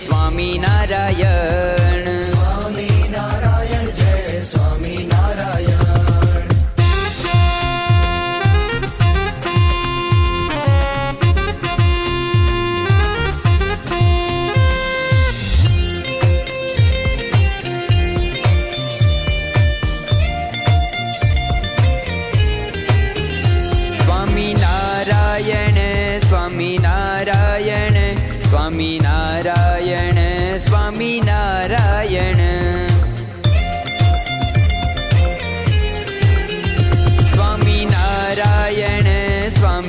Jay Swami Narayan Swami Narayan. Swami Narayan Swami Narayan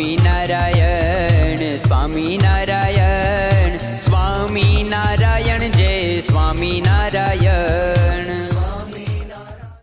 Swami Narayan Swami Narayan Jay Swami Narayan